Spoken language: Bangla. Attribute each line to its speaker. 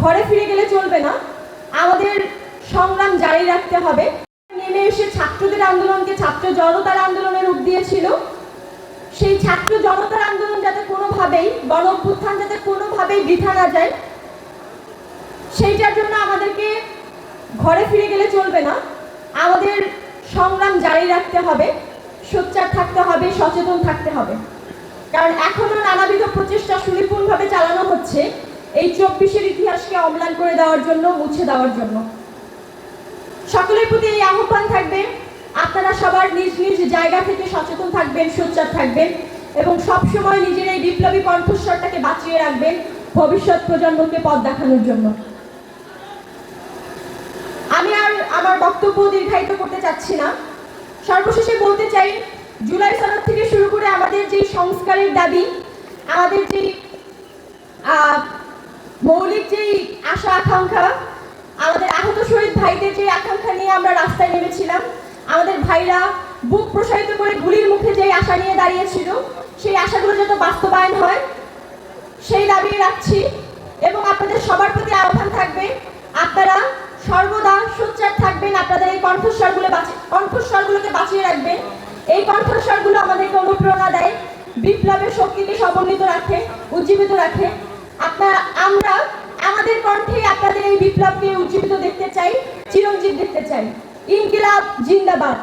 Speaker 1: ঘরে ফিরে গেলে চলবে না। আমাদের সংগ্রাম জারি রাখতে হবে। নেমে এসে ছাত্রদের আন্দোলনকে ছাত্র জনতার আন্দোলনের রূপ দিয়েছিল। সেই ছাত্র জনতার আন্দোলন যাতে কোনোভাবেই, গণ অভ্যুত্থান যাতে কোনোভাবেই বৃথা না যায়, সেইটার জন্য আমাদেরকে ঘরে ফিরে গেলে চলবে না। আমাদের সংগ্রাম জারি রাখতে হবে, সোচ্চার থাকতে হবে, সচেতন থাকতে হবে। কারণ এখনও নানাবিধ প্রচেষ্টা এই চব্বিশের ইতিহাসকে অম্লান করে দেওয়ার জন্য, মুছে দেওয়ার জন্য। সকলের প্রতি এই আহ্বান থাকবে, আপনারা সবার নিজ নিজ জায়গা থেকে সচেতন থাকবেন সোচ্চার থাকবেন, এবং সবসময় নিজের এই বিপ্লবী কণ্ঠস্বরটাকে বাঁচিয়ে রাখবেন ভবিষ্যৎ প্রজন্মকে পথ দেখানোর জন্য। আমি আর আমার বক্তব্য দীর্ঘায়িত করতে চাচ্ছি না। সর্বশেষে বলতে চাই, জুলাই সনদ থেকে শুরু করে আমাদের যে সংস্কারের দাবি, আমাদের যে আশা, আকাঙ্ক্ষা। আমাদের আহত শহীদ ভাইদের যে আকাঙ্ক্ষা নিয়ে আমরা রাস্তায় নেমেছিলাম, আমাদের ভাইরা বুক প্রসারিত করে গুলির মুখে যে আশা নিয়ে দাঁড়িয়েছিল, সেই আশাগুলো যাতে বাস্তবায়ন হয়, সেই দাবি রাখছি। এবং আপনাদের সবার প্রতি আহ্বান থাকবে, আপনারা সর্বদা সোচ্চার থাকবেন, আপনাদের এই কণ্ঠস্বরগুলো কণ্ঠস্বরগুলোকে বাঁচিয়ে রাখবেন। এই কণ্ঠস্বরগুলো আমাদেরকে অনুপ্রেরণা দেয়, বিপ্লবের শক্তিকে সমন্বিত রাখে, উজ্জীবিত রাখে। আপনারা, আমরা আমাদের কণ্ঠে আপনাদের এই বিপ্লবকে উজ্জীবিত দেখতে চাই চিরঞ্জীব দেখতে চাই। ইনকিলাব জিন্দাবাদ।